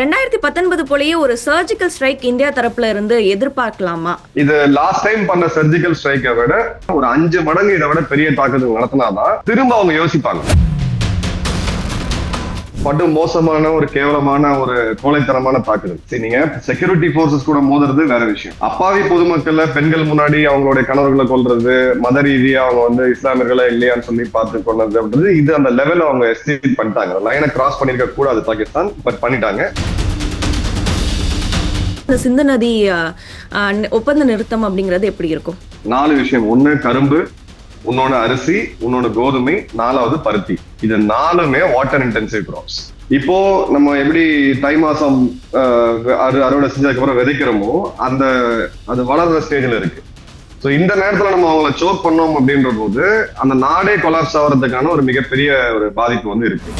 ரெண்டாயிரத்தி பத்தொன்பது போலயே ஒரு சர்ஜிக்கல் ஸ்ட்ரைக் இந்தியா தரப்புல இருந்து எதிர்பார்க்கலாமா? இது லாஸ்ட் டைம் பண்ண சர்ஜிக்கல் ஸ்ட்ரைக்கை விட ஒரு அஞ்சு மடங்கு இதை விட பெரிய தாக்குதல் நடத்தினாதான் திரும்ப அவங்க யோசிப்பாங்க. படு மோசமான ஒரு கேவலமான ஒரு கோழைத்தனமான தாக்குதல். சரி நீங்க செக்யூரிட்டி போர்சஸ் கூட மோதுறது வேற விஷயம். அப்பாவி பொதுமக்கள்ல பெண்கள் முன்னாடி அவங்களுடைய கணவர்களை கொல்றது மத ரீதியா அவங்க வந்து இஸ்லாமியர்களா இல்லையான்னு சொல்லி பார்த்து கொண்டது அப்படின்றது இது அந்த லெவல் அவங்க எஸ்டிமேட் பண்ணிட்டாங்க. லைனை கிராஸ் பண்ணிருக்க கூடாது பாகிஸ்தான் பட் பண்ணிட்டாங்க. இந்த சிந்து நதி ஒப்பந்த நிறுத்தம் அப்படிங்கிறது எப்படி இருக்கும்? நாலு விஷயம். ஒண்ணு கரும்பு இன்னொன்னு அரிசி இன்னொன்னு கோதுமை நாலாவது பருத்தி. இது நாலுமே வாட்டர் இன்டென்சிவ் கிராப்ஸ் இப்போ நம்ம எப்படி தை மாசம் அறு அறுவடை செஞ்சதுக்கு அப்புறம் விதைக்கிறோமோ அந்த அது வளர்ற ஸ்டேஜ்ல இருக்கு. ஸோ இந்த நேரத்துல நம்ம அவங்கள சோக் பண்ணோம் அப்படின்ற போது அந்த நாடே கொலாப்ஸ் ஆகிறதுக்கான ஒரு மிகப்பெரிய ஒரு பாதிப்பு வந்து இருக்கு.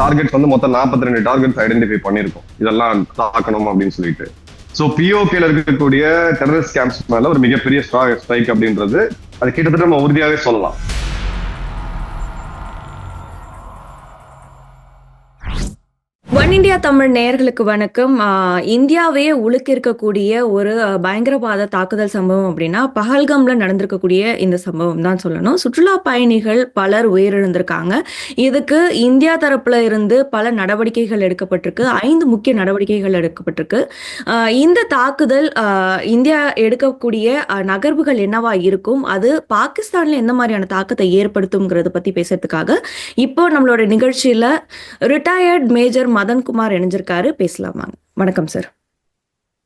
டார்கெட்ஸ் வந்து மொத்தம் 42 ரெண்டு டார்கெட்ஸ் ஐடென்டிஃபை பண்ணியிருக்கோம். இதெல்லாம் தாக்கணும் அப்படின்னு சொல்லிட்டு. ஸோ பிஓகேல இருக்கக்கூடிய டெரரிஸ்ட் கேம்ப்ஸ் மேல ஒரு மிகப்பெரிய ஸ்ட்ரைக் அப்படின்றது அது கிட்டத்தட்ட நம்ம உறுதியாவே சொல்லலாம். ஒன் இந்தியா தமிழ் நேர்களுக்கு வணக்கம். இந்தியாவே இந்தியாவையே ஒரு பயங்கரவாத தாக்குதல் சம்பவம் அப்படின்னா பஹல்காம்ல நடந்திருக்கக்கூடிய இந்த சம்பவம் தான் சொல்லணும். சுற்றுலா பயணிகள் பலர் உயிரிழந்திருக்காங்க. இதுக்கு இந்தியா தரப்புல இருந்து பல நடவடிக்கைகள் எடுக்கப்பட்டிருக்கு. ஐந்து முக்கிய நடவடிக்கைகள் எடுக்கப்பட்டிருக்கு. இந்த தாக்குதல் இந்தியா எடுக்கக்கூடிய நகர்வுகள் என்னவா இருக்கும்? அது பாகிஸ்தான்ல எந்த மாதிரியான தாக்கத்தை ஏற்படுத்தும்ங்கிறத பத்தி பேசுறதுக்காக இப்போ நம்மளோட நிகழ்ச்சியில ரிட்டையர்ட் மேஜர் மதன் மதன்குமார் இணைஞ்சிருக்காரு. பேசலாம் வாங்க. வணக்கம் சார்.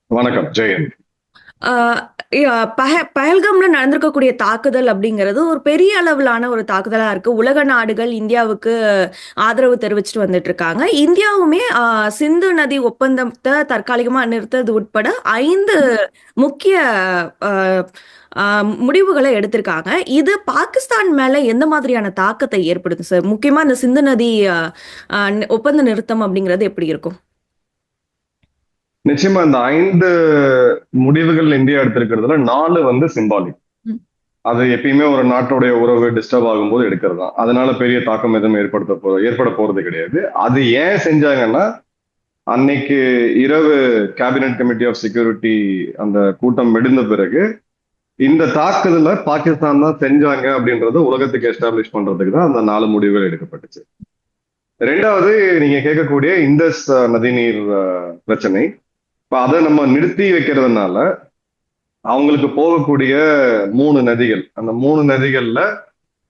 வணக்கம் யா- பஹ- பஹல்காம்ல நடந்திருக்கக்கூடிய தாக்குதல் அப்படிங்கிறது ஒரு பெரிய அளவிலான ஒரு தாக்குதலா இருக்கு. உலக நாடுகள் இந்தியாவுக்கு ஆதரவு தெரிவிச்சுட்டு வந்துட்டு இருக்காங்க இந்தியாவுமே சிந்து நதி ஒப்பந்தத்தை தற்காலிகமா நிறுத்தது உட்பட ஐந்து முக்கிய முடிவுகளை எடுத்திருக்காங்க. இது பாகிஸ்தான் மேல எந்த மாதிரியான தாக்கத்தை ஏற்படுத்தும் சார்? முக்கியமா இந்த சிந்து நதி ஒப்பந்த நிறுத்தம் அப்படிங்கிறது எப்படி இருக்கும்? நிச்சயமா இந்த ஐந்து முடிவுகள் இந்தியா எடுத்திருக்கிறதுல நாலு வந்து சிம்பாலிக். அது எப்பயுமே ஒரு நாட்டோடைய உறவு டிஸ்டர்ப் ஆகும்போது எடுக்கிறது தான் அதனால பெரிய தாக்கம் எதுவும் ஏற்படுத்த போ ஏற்பட போறது கிடையாது. அது ஏன் செஞ்சாங்கன்னா அன்னைக்கு இரவு கேபினட் கமிட்டி ஆஃப் செக்யூரிட்டி அந்த கூட்டம் வெடிந்த பிறகு இந்த தாக்குதலை பாகிஸ்தான் தான் செஞ்சாங்க அப்படின்றத உலகத்துக்கு எஸ்டாப்ளிஷ் பண்றதுக்கு தான் அந்த நாலு முடிவுகள் எடுக்கப்பட்டுச்சு. ரெண்டாவது நீங்க கேட்கக்கூடிய இந்தஸ் நதிநீர் பிரச்சனை. இப்ப அதை நம்ம நிறுத்தி வைக்கிறதுனால அவங்களுக்கு போகக்கூடிய மூணு நதிகள் அந்த மூணு நதிகள்ல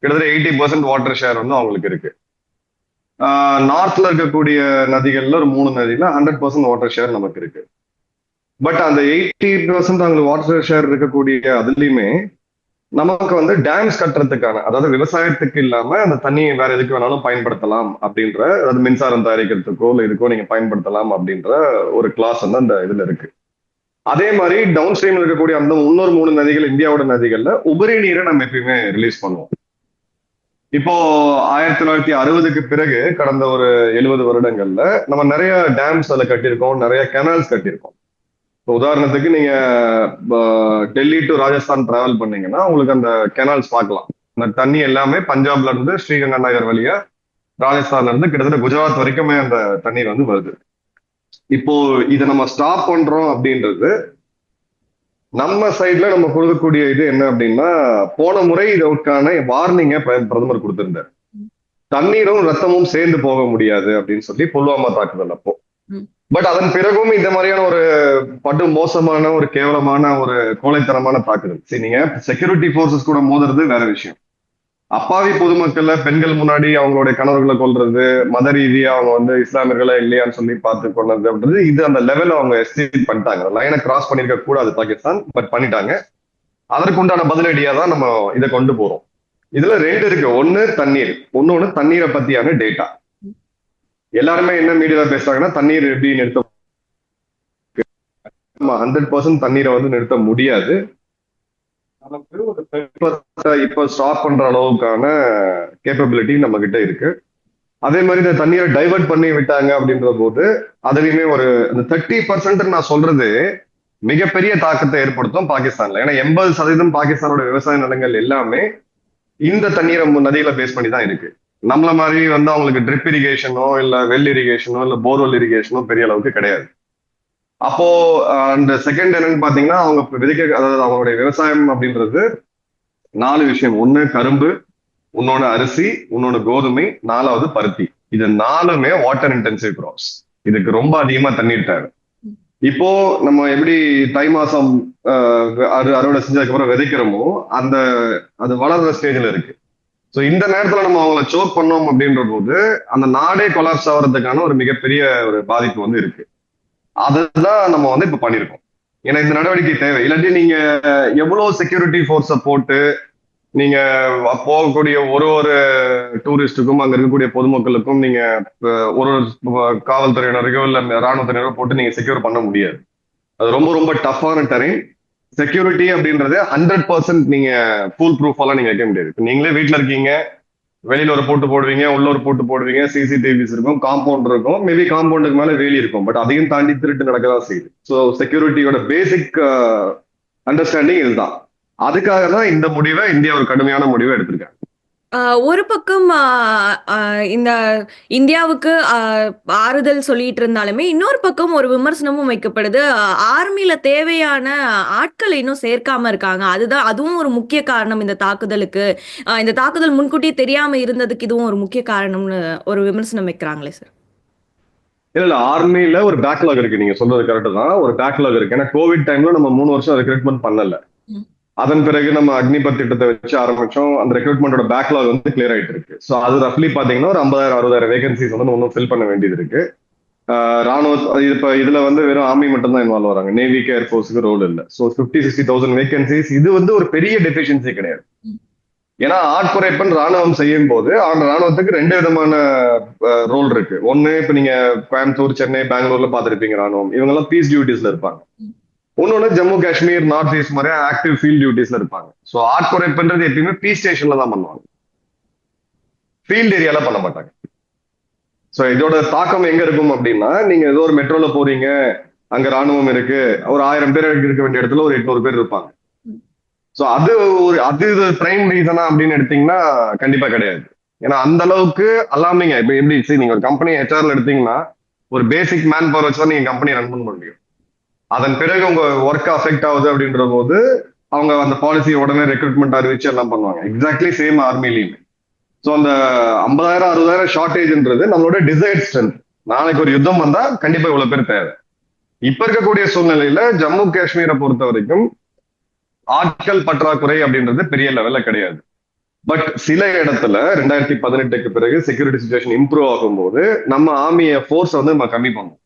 கிட்டத்தட்ட எயிட்டி பர்சன்ட் வாட்டர் ஷேர் வந்து அவங்களுக்கு இருக்கு. நார்த்ல இருக்கக்கூடிய நதிகள்ல ஒரு மூணு நதியில ஹண்ட்ரட் பர்சன்ட் வாட்டர் ஷேர் நமக்கு இருக்கு. பட் அந்த எயிட்டி பர்சன்ட் அவங்களுக்கு வாட்டர் ஷேர் இருக்கக்கூடிய அதுலயுமே நமக்கு வந்து டேம்ஸ் கட்டுறதுக்கான அதாவது விவசாயத்துக்கு இல்லாம அந்த தண்ணியை வேற எதுக்கு வேணாலும் பயன்படுத்தலாம் அப்படின்ற அதாவது மின்சாரம் தயாரிக்கிறதுக்கோ இல்லை இதுக்கோ நீங்க பயன்படுத்தலாம் அப்படின்ற ஒரு கிளாஸ் வந்து அந்த இதுல இருக்கு. அதே மாதிரி டவுன் ஸ்ட்ரீம்ல இருக்கக்கூடிய அந்த இன்னொரு மூணு நதிகள் இந்தியாவோட நதிகள்ல உபரி நீரை நம்ம எப்பயுமே ரிலீஸ் பண்ணுவோம். இப்போ ஆயிரத்தி தொள்ளாயிரத்தி அறுபதுக்கு பிறகு கடந்த ஒரு எழுபது வருடங்கள்ல நம்ம நிறைய டேம்ஸ் அதில் கட்டியிருக்கோம் நிறைய கெனால்ஸ் கட்டியிருக்கோம். உதாரணத்துக்கு நீங்க டெல்லி டு ராஜஸ்தான் டிராவல் பண்ணீங்கன்னா உங்களுக்கு அந்த கெனால்ஸ் பார்க்கலாம். அந்த தண்ணி எல்லாமே பஞ்சாப்ல இருந்து ஸ்ரீகங்கா நகர் வழியா ராஜஸ்தான்ல இருந்து கிட்டத்தட்ட குஜராத் வரைக்குமே அந்த தண்ணீர் வந்து வருது. இப்போ இதை நம்ம ஸ்டாப் பண்றோம் அப்படின்றது நம்ம சைட்ல நம்ம கொடுக்கக்கூடிய இது என்ன அப்படின்னா போன முறை இதற்கான வார்னிங்க பிரதமர் கொடுத்திருந்தார். தண்ணீரும் ரத்தமும் சேர்ந்து போக முடியாது அப்படின்னு சொல்லி புல்வாமா தாக்குதல் அப்போ. பட் அதன் பிறகும் இந்த மாதிரியான ஒரு படு மோசமான ஒரு கேவலமான ஒரு கோலைத்தனமான தாக்குதல். சரி நீங்க செக்யூரிட்டி போர்சஸ் கூட மோதுறது வேற விஷயம். அப்பாவி பொதுமக்கள்ல பெண்கள் முன்னாடி அவங்களுடைய கணவர்களை கொல்றது மத ரீதியா அவங்க வந்து இஸ்லாமியர்களா இல்லையான்னு சொல்லி பார்த்து கொள்றது அப்படின்றது இது அந்த லெவல் அவங்க எஸ்டிமேட் பண்ணிட்டாங்க. லைனை கிராஸ் பண்ணிருக்க கூடாது பாகிஸ்தான் பட் பண்ணிட்டாங்க. அதற்குண்டான பதிலடியா தான் நம்ம இதை கொண்டு போறோம். இதுல ரெண்டு இருக்கு. ஒன்னு தண்ணீர். ஒன்னொன்னு தண்ணீரை பத்தியான டேட்டா எல்லாருமே என்ன மீடியால பேசுறாங்கன்னா தண்ணீர் எப்படி நிறுத்த ஹண்ட்ரட் பர்சன்ட் தண்ணீரை வந்து நிறுத்த முடியாது. இப்ப ஸ்டாப் பண்ற அளவுக்கான கேப்பபிலிட்டி நம்ம கிட்ட இருக்கு. அதே மாதிரி இந்த தண்ணீரை டைவர்ட் பண்ணி விட்டாங்க அப்படின்ற போது அதுலயுமே ஒரு இந்த தேர்ட்டி பர்சன்ட் நான் சொல்றது மிகப்பெரிய தாக்கத்தை ஏற்படுத்தும் பாகிஸ்தான்ல. ஏன்னா எண்பது சதவீதம் பாகிஸ்தானோட விவசாய நிலங்கள் எல்லாமே இந்த தண்ணீரை நதியில நதிகளை பேஸ் பண்ணி தான் இருக்கு. நம்மள மாதிரி வந்து அவங்களுக்கு ட்ரிப் இரிகேஷனோ இல்ல வெல் இரிகேஷனோ இல்ல போர்வெல் இரிகேஷனோ பெரிய அளவுக்கு கிடையாது. அப்போ அந்த செகண்ட் என்னன்னு பாத்தீங்கன்னா அவங்க விதைக்க அதாவது அவங்களுடைய விவசாயம் அப்படின்றது நாலு விஷயம். ஒண்ணு கரும்பு உன்னோட அரிசி உன்னோட கோதுமை நாலாவது பருத்தி. இது நாலுமே வாட்டர் இன்டென்சிவ் கிராப்ஸ் இதுக்கு ரொம்ப அதிகமா தண்ணீர் தேவை. இப்போ நம்ம எப்படி தை மாசம் அறு அறுவடை செஞ்சதுக்கு அப்புறம் விதைக்கிறோமோ அந்த அது வளர்ற ஸ்டேஜ்ல இருக்கு. ஸோ இந்த நேரத்துல நம்ம அவங்கள சோக் பண்ணோம் அப்படின்ற போது அந்த நாடே கொலாப்ஸ் ஆகிறதுக்கான ஒரு மிகப்பெரிய ஒரு பாதிப்பு வந்து இருக்கு. அதுதான் நம்ம வந்து இப்ப பண்ணிருக்கோம். ஏன்னா இந்த நடவடிக்கை தேவை. இல்லாட்டி நீங்க எவ்வளவு செக்யூரிட்டி ஃபோர்ஸை போட்டு நீங்க போகக்கூடிய ஒரு ஒரு டூரிஸ்டுக்கும் அங்க இருக்கக்கூடிய பொதுமக்களுக்கும் நீங்க ஒரு ஒரு காவல்துறையினரையோ இல்ல ராணுவத்தினரோ போட்டு நீங்க செக்யூர் பண்ண முடியாது. அது ரொம்ப ரொம்ப டஃப்பான டெரைன் செக்யூரிட்டி அப்படின்றது ஹண்ட்ரட் பர்சன்ட் நீங்க ஃபுல் ப்ரூஃப் எல்லாம் நீங்க வைக்க முடியாது. இப்போ நீங்களே வீட்ல இருக்கீங்க வெளியில ஒரு போட்டு போடுவீங்க உள்ள ஒரு போட்டு போடுவீங்க சிசிடிவிஸ் இருக்கும் காம்பவுண்ட் இருக்கும். மேபி காம்பவுண்டுக்கு மேல வேலி இருக்கும் பட் அதையும் தாண்டி திருட்டு நடக்கதான் செய்யுது. ஸோ செக்யூரிட்டியோட பேசிக் அண்டர்ஸ்டாண்டிங் இதுதான். அதுக்காக தான் இந்த முடிவை இந்தியா ஒரு கடுமையான முடிவை எடுத்திருக்காங்க. ஒரு பக்கம் இந்த இந்தியாவுக்கு ஆறுதல் சொல்லிட்டு இருந்தாலுமே இன்னொரு பக்கம் ஒரு விமர்சனமும் வைக்கப்படுது. ஆர்மியில தேவையான ஆட்களை இன்னும் சேர்க்காம இருக்காங்க. அதுதான் அதுவும் ஒரு முக்கிய காரணம் இந்த தாக்குதலுக்கு. இந்த தாக்குதல் முன்கூட்டியே தெரியாம இருந்ததுக்கு இதுவும் ஒரு முக்கிய காரணம்னு ஒரு விமர்சனம் வைக்கிறாங்களே சார். இல்ல இல்ல ஆர்மில ஒரு பேக்லாக் இருக்கு. நீங்க சொல்றது கரெக்ட் தான். ஒரு பேக்லாக் இருக்கு. ஏன்னா கோவிட் டைம்ல நம்ம மூணு வருஷம் ரெக்ரூட்மெண்ட் பண்ணல. அதன் பிறகு நம்ம அக்னிபத் திட்டத்தை வச்சு ஆரம்பிச்சோம். அந்த ரெக்ரூட்மெண்டோட பேக்லாக் வந்து கிளியர் ஆயிட்டு இருக்கு. ஸோ அது ரஃப்லி பாத்தீங்கன்னா ஒரு ஐம்பதாயிரம் அறுபதாயிரம் வேகன்சிஸ் வந்து இன்னும் ஃபில் பண்ண வேண்டியது இருக்கு. ராணுவ இப்ப இதுல வந்து வெறும் ஆர்மி மட்டும் தான் இன்வால்வ் வராங்க நேவிக்கு ஏர்ஃபோர்ஸுக்கு ரோல் இல்ல. So fifty sixty thousand vacancies இது வந்து ஒரு பெரிய டெஃபிஷியன்சி கிடையாது. ஏன்னா ஆட்குறைப்பன் ராணுவம் செய்யும் போது அந்த ராணுவத்துக்கு ரெண்டு விதமான ரோல் இருக்கு. ஒன்னு இப்ப நீங்க கோயம்புத்தூர் சென்னை பெங்களூர்ல பாத்திருப்பீங்க ராணுவம். இவங்க எல்லாம் பீஸ் டியூட்டிஸ்ல இருப்பாங்க. இன்னொன்னு ஜம்மு காஷ்மீர் நார்த் ஈஸ்ட் மாதிரி ஆக்டிவ் ஃபீல்ட் டியூட்டிஸ்ல இருப்பாங்க. ஸோ ஆட்குறைப்புன்றது எப்பயுமே பீஸ் ஸ்டேஷன்ல தான் பண்ணுவாங்க. ஃபீல்ட் ஏரியால பண்ண மாட்டாங்க. ஸோ இதோட தாக்கம் எங்க இருக்கும் அப்படின்னா நீங்க ஏதோ ஒரு மெட்ரோல போறீங்க அங்க ராணுவம் இருக்கு ஒரு ஆயிரம் பேர் இருக்க வேண்டிய இடத்துல ஒரு எட்நூறு பேர் இருப்பாங்க. ஸோ அது ஒரு அது பிரைம் ரீசனா அப்படின்னு எடுத்தீங்கன்னா கண்டிப்பா கிடையாது. ஏன்னா அந்த அளவுக்கு அலாமிங்க இப்போ எப்படி சரி நீங்க ஒரு கம்பெனி ஹெச்ஆர்ல எடுத்தீங்கன்னா ஒரு பேசிக் மேன் பவர் வச்சு தான் நீங்க கம்பெனி ரன் பண்ண முடியும். அதன் பிறகு உங்க ஒர்க் அஃபெக்ட் ஆகுது அப்படின்ற போது அவங்க அந்த பாலிசி உடனே ரெக்ரூட்மெண்ட் அறிவிச்சு எல்லாம் பண்ணுவாங்க. எக்ஸாக்ட்லி சேம் ஆர்மிலையுமே ஸோ அந்த ஐம்பதாயிரம் அறுபதாயிரம் ஷார்டேஜ்ன்றது நம்மளோட டிசைட் ஸ்ட்ரென்த் நாளைக்கு ஒரு யுத்தம் வந்தா கண்டிப்பா இவ்வளவு பேர் தேவை. இப்ப இருக்கக்கூடிய சூழ்நிலையில ஜம்மு காஷ்மீரை பொறுத்த வரைக்கும் ஆட்கள் பற்றாக்குறை அப்படின்றது பெரிய லெவல்ல கிடையாது. பட் சில இடத்துல ரெண்டாயிரத்தி பதினெட்டுக்கு பிறகு செக்யூரிட்டி சுச்சுவேஷன் இம்ப்ரூவ் ஆகும்போது நம்ம ஆர்மிய ஃபோர்ஸ் வந்து நம்ம கம்மி பண்ணுவோம்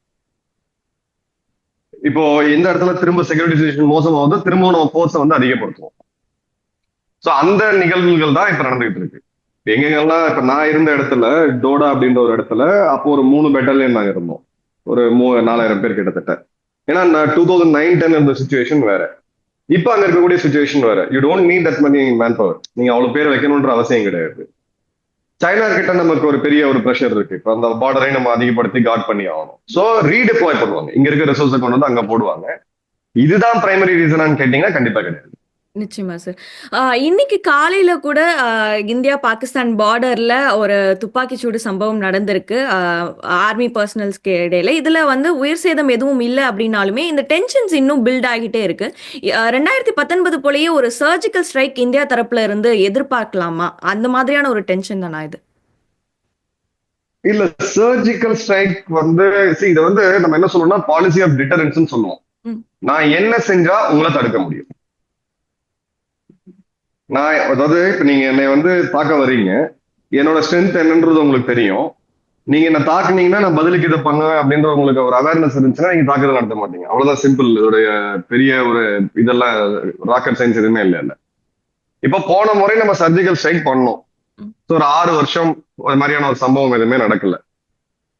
இப்போ எந்த இடத்துல திரும்ப செக்யூரிட்டிசேஷன் சுச்சுவேஷன் வந்து திரும்ப நம்ம போர்ஸை வந்து அதிகப்படுத்துவோம். ஸோ அந்த நிகழ்வுகள் தான் இப்ப நடந்துகிட்டு இருக்கு. எங்கெங்கெல்லாம் இப்ப நான் இருந்த இடத்துல டோடா அப்படின்ற ஒரு இடத்துல அப்போ ஒரு மூணு பெட்டாலியன் நாங்க இருந்தோம். ஒரு மூ நாலாயிரம் பேர் கிட்டத்தட்ட. ஏன்னா நான் டூ தௌசண்ட் நைன் டென் இருந்த சுச்சுவேஷன் வேற. இப்போ அங்க இருக்கக்கூடிய சுச்சுவேஷன் வேற. You don't need that many man power நீங்க அவ்வளவு பேர் வைக்கணும்ன்ற அவசியம் கிடையாது. சைனா கிட்ட நமக்கு ஒரு பெரிய ஒரு ப்ரெஷர் இருக்கு. இப்ப அந்த பார்டரை நம்ம அதிகப்படுத்தி காட் பண்ணி ஆகணும். சோ ரீடிப்ளாய் பண்ணுவாங்க. இங்க இருக்க ரிசோர்ஸை கொண்டு வந்து அங்க போடுவாங்க. இதுதான் பிரைமரி ரீசனான்னு கேட்டீங்கன்னா கண்டிப்பா கிடையாது. நிச்சயமா சார் ஆஹ் இன்னைக்கு காலையில கூட இந்தியா பாகிஸ்தான் பார்டர்ல ஒரு துப்பாக்கி சூடு சம்பவம் நடந்திருக்கு. ஆர்மி பர்சனல்ஸ்க்கு இடையில. இதுல வந்து உயிர் சேதம் எதுவும் இல்லை அப்படின்னாலுமே இந்த டென்ஷன்ஸ் இன்னும் பில்ட் ஆகிட்டே இருக்கு. ரெண்டாயிரத்தி பத்தொன்பது போலயே ஒரு சர்ஜிக்கல் ஸ்ட்ரைக் இந்தியா தரப்புல இருந்து எதிர்பார்க்கலாமா? அந்த மாதிரியான ஒரு டென்ஷன் தானா இது? இல்ல சர்ஜிக்கல் ஸ்ட்ரைக் வந்து இதை வந்து நம்ம என்ன சொல்லணும்னா பாலிசி ஆஃப் டிட்டரன்ஸ் சொல்லுவோம். ம். நான் என்ன செஞ்சா உங்களை தடுக்க முடியும். நான் அதாவது இப்ப நீங்க என்னை வந்து தாக்க வர்றீங்க. என்னோட ஸ்ட்ரென்த் என்னன்றது உங்களுக்கு தெரியும். நீங்க என்ன தாக்குனீங்கன்னா நான் பதிலுக்கு இதை பண்ணுவேன் அப்படின்ற உங்களுக்கு ஒரு அவேர்னஸ் இருந்துச்சுன்னா நீங்க தாக்குதல் நடத்த மாட்டீங்க. அவ்வளவுதான் சிம்பிள் இதோடைய பெரிய ஒரு இதெல்லாம் ராக்கெட் சயின்ஸ் எதுவுமே இல்லை இல்ல இப்ப போன முறை நம்ம சர்ஜிக்கல் ஸ்ட்ரைக் பண்ணோம். ஒரு ஆறு வருஷம் ஒரு மாதிரியான ஒரு சம்பவம் எதுவுமே நடக்கல.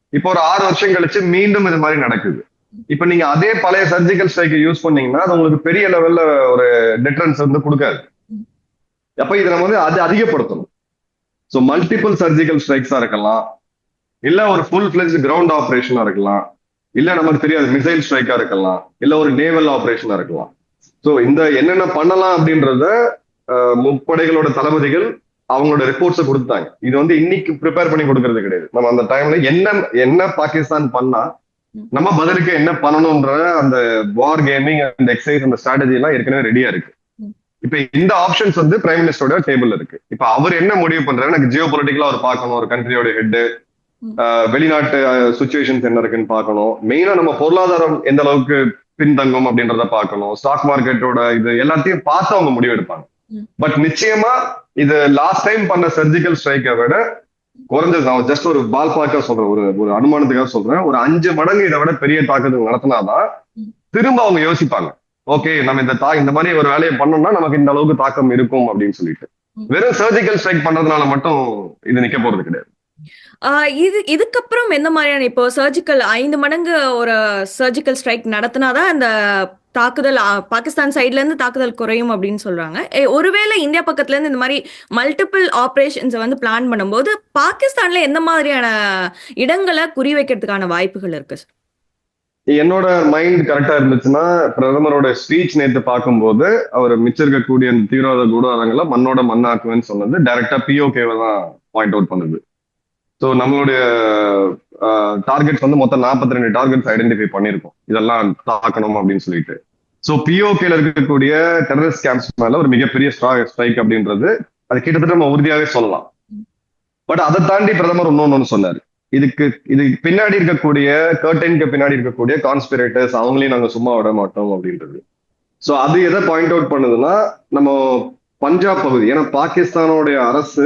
இப்போ ஒரு ஆறு வருஷம் கழிச்சு மீண்டும் இது மாதிரி நடக்குது. இப்ப நீங்க அதே பழைய சர்ஜிக்கல் ஸ்ட்ரைக்கை யூஸ் பண்ணீங்கன்னா அது உங்களுக்கு பெரிய லெவல்ல ஒரு டிஃபரன்ஸ் வந்து கொடுக்காது. அப்ப இதை நம்ம வந்து அது அதிகப்படுத்தணும். ஸோ மல்டிபிள் சர்ஜிக்கல் ஸ்ட்ரைக்ஸா இருக்கலாம். இல்ல ஒரு ஃபுல் பிளெஜ் கிரவுண்ட் ஆபரேஷனா இருக்கலாம். இல்ல நமக்கு தெரியாது மிசைல் ஸ்ட்ரைக்கா இருக்கலாம். இல்ல ஒரு நேவல் ஆபரேஷனா இருக்கலாம். ஸோ இந்த என்னென்ன பண்ணலாம் அப்படின்றத முப்படைகளோட தளபதிகள் அவங்களோட ரிப்போர்ட்ஸை கொடுத்தாங்க இது வந்து இன்னைக்கு ப்ரிப்பேர் பண்ணி கொடுக்கறது கிடையாது. நம்ம அந்த டைம்ல என்ன என்ன பாகிஸ்தான் பண்ணா நம்ம பதிலுக்கு என்ன பண்ணணும்ன்ற அந்த வார் கேமிங் அந்த எக்ஸசைஸ் அந்த ஸ்ட்ராட்டஜி எல்லாம் ஏற்கனவே ரெடியா இருக்கு. இப்ப இந்த ஆப்ஷன்ஸ் வந்து பிரைம் மினிஸ்டரோட டேபிள் இருக்கு. இப்ப அவர் என்ன முடிவு பண்றாரு எனக்கு ஜியோ பொலிட்டிக்கலா அவர் பார்க்கணும் ஒரு கண்ட்ரியோட ஹெட். வெளிநாட்டு சுச்சுவேஷன்ஸ் என்ன இருக்குன்னு பார்க்கணும். மெயினா நம்ம பொருளாதாரம் எந்த அளவுக்கு பின்தங்கும் அப்படின்றத பார்க்கணும். ஸ்டாக் மார்க்கெட்டோட இது எல்லாத்தையும் பார்த்து அவங்க முடிவு எடுப்பாங்க. பட் நிச்சயமா இது லாஸ்ட் டைம் பண்ண சர்ஜிக்கல் ஸ்ட்ரைக்கை விட குறைஞ்சது. நான் ஜஸ்ட் ஒரு பால் பார்க்க சொல்றேன். ஒரு ஒரு அனுமானத்துக்காக சொல்றேன். ஒரு அஞ்சு மடங்கு இதை விட பெரிய தாக்குதல் நடத்தினாதான். திரும்ப அவங்க யோசிப்பாங்க. ஓகே நம்ம இந்த தா இந்த மாதிரி ஒரு வேலையை பண்ணோம்னா நமக்கு இந்த அளவுக்கு தாக்கம் இருக்கும் அப்படின்னு சொல்லிட்டு. வெறும் சர்ஜிக்கல் ஸ்ட்ரைக் பண்றதுனால மட்டும் இது நிக்க போறது கிடையாது. இது இதுக்கப்புறம் எந்த மாதிரியான இப்போ சர்ஜிக்கல் ஐந்து மடங்கு ஒரு சர்ஜிக்கல் ஸ்ட்ரைக் நடத்தினாதான் அந்த தாக்குதல் பாகிஸ்தான் சைட்ல இருந்து தாக்குதல் குறையும் அப்படின்னு சொல்றாங்க. ஒருவேளை இந்தியா பக்கத்துல இருந்து இந்த மாதிரி மல்டிபிள் ஆபரேஷன்ஸ் வந்து பிளான் பண்ணும்போது பாகிஸ்தான்ல எந்த மாதிரியான இடங்களை குறி வைக்கிறதுக்கான வாய்ப்புகள் இருக்கு சார் என்னோட மைண்ட் கரெக்டா இருந்துச்சுன்னா பிரதமரோட ஸ்பீச் நேற்று பார்க்கும்போது அவர் மிச்சம் இருக்கக்கூடிய அந்த தீவிரவாத கூடாரங்களை மண்ணோட மண்ணாக்குவேன்னு சொன்னது. டைரக்டா பிஓகேவை தான் பாயிண்ட் அவுட் பண்ணுது. ஸோ நம்மளுடைய டார்கெட்ஸ் வந்து மொத்தம் 42 ரெண்டு டார்கெட்ஸ் ஐடென்டிஃபை பண்ணியிருக்கோம். இதெல்லாம் தாக்கணும் அப்படின்னு சொல்லிட்டு. ஸோ பிஓகேல இருக்கக்கூடிய டெரரிஸ்ட் கேம்ப்ஸ் மேல ஒரு மிகப்பெரிய ஸ்ட்ரைக் அப்படின்றது அது கிட்டத்தட்ட நம்ம உறுதியாகவே சொல்லலாம். பட் அதை தாண்டி பிரதமர் இன்னொன்னு சொன்னார். இதுக்கு இதுக்கு பின்னாடி இருக்கக்கூடிய கர்டனுக்கு பின்னாடி இருக்கக்கூடிய கான்ஸ்பிரேட்டர்ஸ் அவங்களையும் நாங்க சும்மா விட மாட்டோம் அப்படின்றது. சோ அது எதை பாயிண்ட் அவுட் பண்ணுதுன்னா நம்ம பஞ்சாப் பகுதி ஏன்னா பாகிஸ்தானோடைய அரசு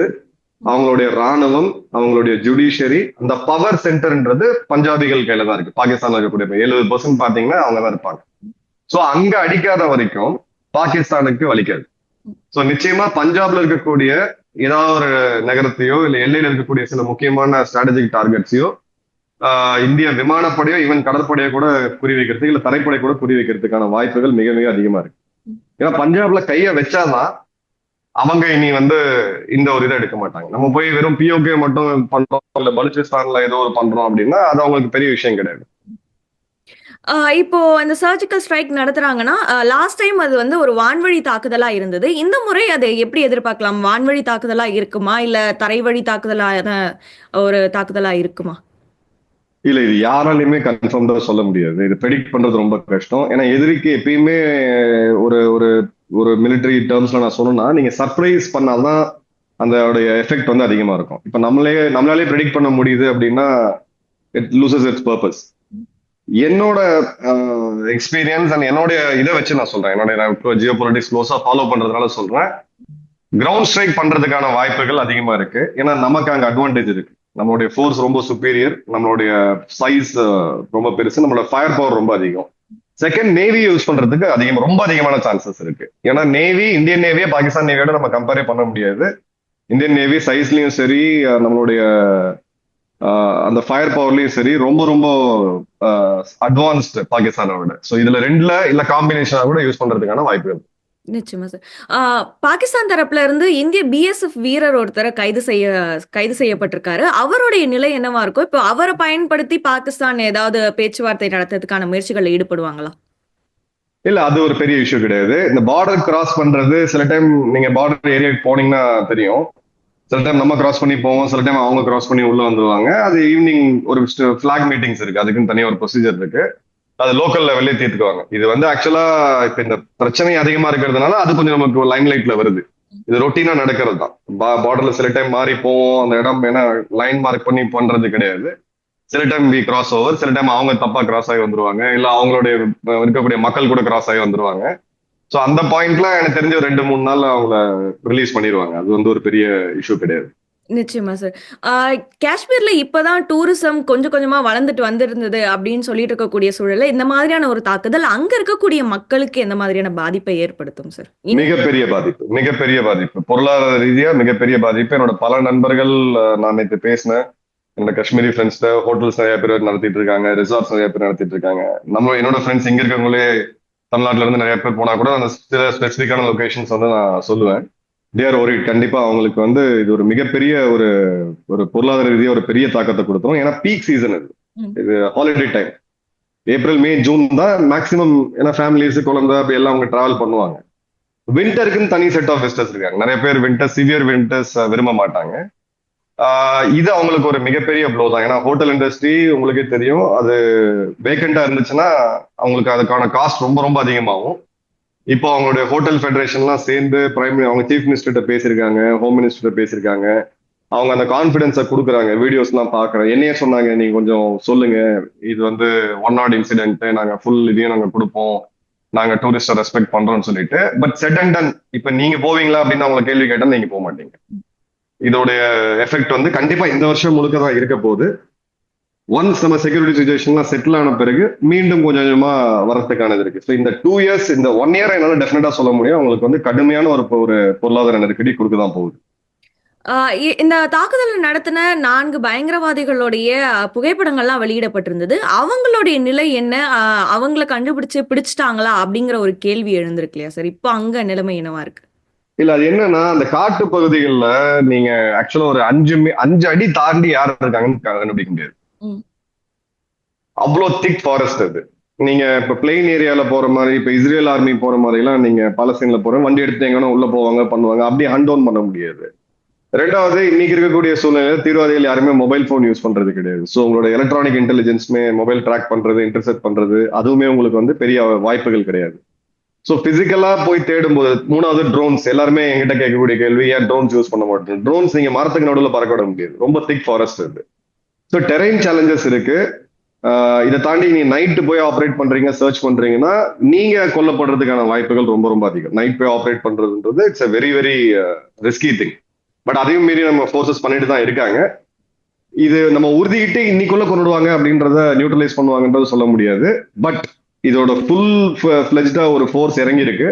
அவங்களுடைய ராணுவம் அவங்களுடைய ஜுடிஷியரி அந்த பவர் சென்டர்ன்றது பஞ்சாபிகள் கையில தான் இருக்கு. பாகிஸ்தான்ல இருக்கக்கூடிய எழுபது பர்சன்ட் பாத்தீங்கன்னா அவங்க தான் இருப்பாங்க. சோ அங்க அடிக்காத வரைக்கும் பாகிஸ்தானுக்கு வலிக்காது. சோ நிச்சயமா பஞ்சாப்ல இருக்கக்கூடிய ஏதாவது ஒரு நகரத்தையோ இல்ல எல்லையில இருக்கக்கூடிய சில முக்கியமான ஸ்ட்ராட்டஜிக் டார்கெட்ஸையோ இந்திய விமானப்படையோ ஈவன் கடற்படையோ கூட குறி வைக்கிறதுக்கு இல்ல தரைப்படை கூட குறி வைக்கிறதுக்கான வாய்ப்புகள் மிக மிக அதிகமா இருக்கு. ஏன்னா பஞ்சாப்ல கைய வச்சாதான் அவங்க இனி வந்து இந்த ஒரு இதை எடுக்க மாட்டாங்க. நம்ம போய் வெறும் பிஓகே மட்டும் பண்றோம் இல்ல பலுச்சிஸ்தான்ல ஏதோ ஒரு பண்றோம் அப்படின்னா அது அவங்களுக்கு பெரிய விஷயம் கிடையாது. இப்போ அந்த சர்ஜிக்கல் ஸ்ட்ரைக் நடத்துறாங்கன்னா லாஸ்ட் டைம் அது வந்து ஒரு வான்வழி தாக்குதலா இருந்தது. இந்த முறை அதை எப்படி எதிர்பார்க்கலாம்? வான்வழி தாக்குதலா இருக்குமா? இல்ல தரைவழி தாக்குதலா ஒரு தாக்குதலா இருக்குமா? இல்ல இது யாராலையுமே கன்ஃபார்ம்டா சொல்ல முடியாது. இது ப்ரெடிக்ட் பண்றது ரொம்ப கஷ்டம். ஏன்னா எதிரிக்கு எப்பயுமே ஒரு ஒரு ஒரு மிலிட்டரி டேர்ம்ஸ்ல நான் சொன்னேன்னா நீங்க சர்ப்ரைஸ் பண்ணாதான் அதோடைய எஃபெக்ட் வந்து அதிகமா இருக்கும். இப்ப நம்மளே நம்மளாலே ப்ரெடிக்ட் பண்ண முடியுது அப்படின்னா இட் லூசஸ் இட்ஸ் பர்பஸ் என்னோட எக்ஸ்பீரியன்ஸ் அண்ட் என்னுடைய இதை வச்சு நான் சொல்றேன். என்னோட ஜியோ பொலிட்டிக்ஸ் க்ளோஸா ஃபாலோ பண்றதுனால சொல்றேன். கிரவுண்ட் ஸ்ட்ரைக் பண்றதுக்கான வாய்ப்புகள் அதிகமா இருக்கு. ஏன்னா நமக்கு அங்க அட்வான்டேஜ் இருக்கு. நம்மளுடைய ஃபோர்ஸ் ரொம்ப சுப்பீரியர் நம்மளுடைய சைஸ் ரொம்ப பெருசு நம்மளோட ஃபயர் பவர் ரொம்ப அதிகம். செகண்ட் நேவி யூஸ் பண்றதுக்கு அதிகம் ரொம்ப அதிகமான சான்சஸ் இருக்கு. ஏன்னா நேவி இந்தியன் நேவியை பாகிஸ்தான் நேவியோட நம்ம கம்பேரே பண்ண முடியாது. இந்தியன் நேவி சைஸ்லயும் சரி நம்மளுடைய அந்த ஃபயர் பவர்லயும் சரி ரொம்ப ரொம்ப அட்வான்ஸ்டு பாகிஸ்தானோட ஸோ இதுல ரெண்டுல இல்ல காம்பினேஷனா கூட யூஸ் பண்றதுக்கான வாய்ப்புகள் நிச்சயமா சார் பாகிஸ்தான் தரப்புல இருந்து இந்திய பிஎஸ்எஃப் வீரர் ஒருத்தரை கைது செய்ய கைது செய்யப்பட்டிருக்காரு. அவருடைய நிலை என்னவா இருக்கும் இப்போ அவரை பயன்படுத்தி பாகிஸ்தான் ஏதாவது பேச்சுவார்த்தை நடத்துறதுக்கான முயற்சிகளில் ஈடுபடுவாங்களா? இல்ல அது ஒரு பெரிய இஷ்யூ கிடையாது. இந்த பார்டர் கிராஸ் பண்றது சில டைம் நீங்க பார்டர் ஏரியாக்கு போனீங்கன்னா தெரியும். சில டைம் நம்ம கிராஸ் பண்ணி போவோம். சில டைம் அவங்க கிராஸ் பண்ணி உள்ள வந்துருவாங்க. அது ஈவினிங் ஒரு ஃபிளாக் மீட்டிங்ஸ் இருக்கு. அதுக்குன்னு தனியாக ஒரு ப்ரொசீஜர் இருக்கு. அது லோக்கல் லெவல்லே தீர்த்துக்குவாங்க. இது வந்து ஆக்சுவலா இப்ப இந்த பிரச்சனை அதிகமா இருக்கிறதுனால அது கொஞ்சம் நமக்கு லைன் லைட்ல வருது. இது ரொட்டீனா நடக்கிறது தான் பார்டர்ல சில டைம் மாறி போவோம். அந்த இடம் ஏன்னா லைன் மார்க் பண்ணி பண்றது கிடையாது. சில டைம் வி கிராஸ் ஓவர் சில டைம் அவங்க தப்பா கிராஸ் ஆகி வந்துருவாங்க. இல்ல அவங்களுடைய இருக்கக்கூடிய மக்கள் கூட கிராஸ் ஆகி வந்துருவாங்க. ஸோ அந்த பாயிண்ட்ல எனக்கு தெரிஞ்ச ஒரு ரெண்டு மூணு நாள் அவங்கள ரிலீஸ் பண்ணிடுவாங்க அது வந்து ஒரு பெரிய இஷ்யூ கிடையாது. நிச்சயமா சார் காஷ்மீர்ல இப்பதான் டூரிசம் கொஞ்சம் கொஞ்சமா வளர்ந்துட்டு வந்திருந்தது அப்படின்னு சொல்லிட்டு இருக்கக்கூடிய சூழல்ல இந்த மாதிரியான ஒரு தாக்குதல் அங்க இருக்கக்கூடிய மக்களுக்கு எந்த மாதிரியான பாதிப்பை ஏற்படுத்தும் சார் மிகப்பெரிய பாதிப்பு. மிகப்பெரிய பாதிப்பு. பொருளாதார ரீதியா மிகப்பெரிய பாதிப்பு. என்னோட பல நண்பர்கள் நான் நேற்று பேசினேன். என்னோட காஷ்மீரி ஃப்ரெண்ட்ஸ் ஹோட்டல்ஸ் நிறைய பேர் நடத்திட்டு இருக்காங்க ரிசார்ட்ஸ் நிறைய பேர் நடத்திட்டு இருக்காங்க. நம்ம என்னோட ஃப்ரெண்ட்ஸ் இங்க இருக்கவங்களே தமிழ்நாட்டுல இருந்து நிறைய பேர் போனா கூட அந்த சில ஸ்பெசிபிக்கான லொகேஷன்ஸ் வந்து நான் சொல்லுவேன். தேர் ஒரு கண்டிப்பா அவங்களுக்கு வந்து இது ஒரு மிகப்பெரிய ஒரு ஒரு பொருளாதார ரீதியா ஒரு பெரிய தாக்கத்தை கொடுத்துரும். ஏன்னா பீக் சீசன் இது. இது holiday time April May June தான் மேக்ஸிமம் ஏன்னா ஃபேமிலிஸ் குழந்தை எல்லாம் அவங்க டிராவல் பண்ணுவாங்க. வின்டருக்குன்னு தனி செட் ஆஃப் விசிட்டர்ஸ் இருக்காங்க. நிறைய பேர் வின்டர் சிவியர் வின்டர்ஸ் விரும்ப மாட்டாங்க. இது அவங்களுக்கு ஒரு மிகப்பெரிய ப்ளோ தான். ஏன்னா ஹோட்டல் இண்டஸ்ட்ரி உங்களுக்கே தெரியும் அது வேக்கண்டா இருந்துச்சுன்னா அவங்களுக்கு அதுக்கான காஸ்ட் ரொம்ப ரொம்ப அதிகமாகும். இப்போ அவங்களுடைய ஹோட்டல் ஃபெடரேஷன்லாம் சேர்ந்து பிரைம் அவங்க சீஃப் மினிஸ்டர்கிட்ட பேசியிருக்காங்க ஹோம் மினிஸ்டர்கிட்ட பேசியிருக்காங்க. அவங்க அந்த கான்ஃபிடன்ஸை கொடுக்குறாங்க. வீடியோஸ்லாம் பார்க்குறேன் என்னையே சொன்னாங்க நீங்கள் கொஞ்சம் சொல்லுங்க. இது வந்து ஒன் நாட் இன்சிடென்ட் நாங்கள் ஃபுல் இதையும் நாங்கள் கொடுப்போம். நாங்கள் டூரிஸ்டை ரெஸ்பெக்ட் பண்ணுறோம்னு சொல்லிட்டு. பட் செட் அண்ட் டன் இப்போ நீங்க போவீங்களா அப்படின்னு அவங்களை கேள்வி கேட்டால் நீங்கள் போக மாட்டீங்க. இதோடைய எஃபெக்ட் வந்து கண்டிப்பா இந்த வருஷம் முழுக்க தான் இருக்க போகுது. ஒன்ஸ் நம்ம செக்யூரிட்டி சுச்சுவேஷன்லாம் செட்டில் ஆன பிறகு மீண்டும் கொஞ்சம் கொஞ்சமா வரத்துக்கானது இருக்கு. ஸோ இந்த டூ இயர்ஸ் இந்த ஒன் இயர் என்னால டெஃபினட்டா சொல்ல முடியும். அவங்களுக்கு வந்து கடுமையான ஒரு ஒரு பொருளாதார நெருக்கடி கொடுக்க தான் போகுது. இந்த தாக்குதல் நடத்தின நான்கு பயங்கரவாதிகளுடைய புகைப்படங்கள்லாம் வெளியிடப்பட்டிருந்தது. அவங்களுடைய நிலை என்ன? அவங்கள கண்டுபிடிச்சு பிடிச்சிட்டாங்களா? அப்படிங்கிற ஒரு கேள்வி எழுந்திருக்கு இல்லையா சார்? இப்போ அங்க நிலைமை என்னவா இருக்கு? இல்ல அது என்னன்னா அந்த காட்டு பகுதிகளில் நீங்க ஆக்சுவலா ஒரு அஞ்சு அஞ்சு அடி தாண்டி யார் இருக்காங்கன்னு கண்டுபிடிக்க முடியாது. அவ்வளோ திக் ஃபாரஸ்ட் அது. நீங்க இப்ப பிளெயின் ஏரியால போற மாதிரி இப்ப இஸ்ரேல் ஆர்மி போற மாதிரி எல்லாம் நீங்க பாலஸ்தீன்ல போற வண்டி எடுத்து எங்கன்னா உள்ள போவாங்க பண்ணுவாங்க. அப்படியே ஹண்ட் டவுன் பண்ண முடியாது. ரெண்டாவது இன்னைக்கு இருக்கக்கூடிய சூழ்நிலையில தீவிரவாதிகள் யாருமே மொபைல் ஃபோன் யூஸ் பண்றது கிடையாது. ஸோ உங்களோட எலக்ட்ரானிக் இன்டெலிஜென்ஸ்மே மொபைல் ட்ராக் பண்றது இன்டர்செப்ட் பண்றது அதுவுமே உங்களுக்கு வந்து பெரிய வாய்ப்புகள் கிடையாது. ஸோ பிசிக்கலா போய் தேடும் போது மூணாவது ட்ரோன்ஸ் எல்லாருமே எங்கிட்ட கேட்கக்கூடிய கேள்வி ஏன் ட்ரோன்ஸ் யூஸ் பண்ண மாட்டேன் ட்ரோன்ஸ் நீங்க மரத்துக்கு நடுவில் பறக்க விட முடியாது. ரொம்ப திக் ஃபாரஸ்ட் இருக்கு ஸோ டெரைன் சேலஞ்சஸ் இருக்கு. இதை தாண்டி நீ நைட்டு போய் ஆப்ரேட் பண்றீங்க சர்ச் பண்றீங்கன்னா நீங்க கொல்லப்படுறதுக்கான வாய்ப்புகள் ரொம்ப ரொம்ப அதிகம். நைட் போய் ஆப்ரேட் பண்றதுன்றது it's a very very risky thing but அதையும் மீறி நம்ம ஃபோர்ஸஸ் பண்ணிட்டு தான் இருக்காங்க. இது நம்ம உறுதிக்கிட்டு இன்னைக்குள்ள கொண்டுடுவாங்க அப்படின்றத நியூட்ரலைஸ் பண்ணுவாங்கன்றது சொல்ல முடியாது. பட் இதோட ஃபுல் ஃபிளஜ்டா ஒரு ஃபோர்ஸ் இறங்கி இருக்கு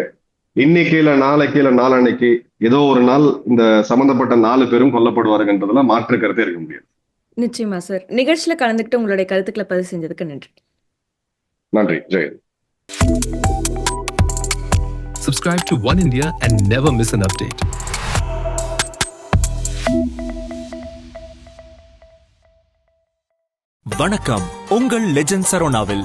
இன்னைக்கு இல்ல நாளைக்கு இல்ல நாளன்னைக்கு ஏதோ ஒரு நாள் இந்த சம்பந்தப்பட்ட நாலு பேரும் கொல்லப்படுவாருன்றதுல மாற்று கருத்தே இருக்க முடியாது. நிச்சயமா சார் நிகழ்ச்சியில கலந்துக்கிட்டு உங்களுடைய கருத்துக்களை பதிவு செஞ்சதுக்கு நன்றி. நன்றி. Jayant Subscribe to One India and never miss an update. வணக்கம். உங்கள் லெஜண்ட் சரோனாவில்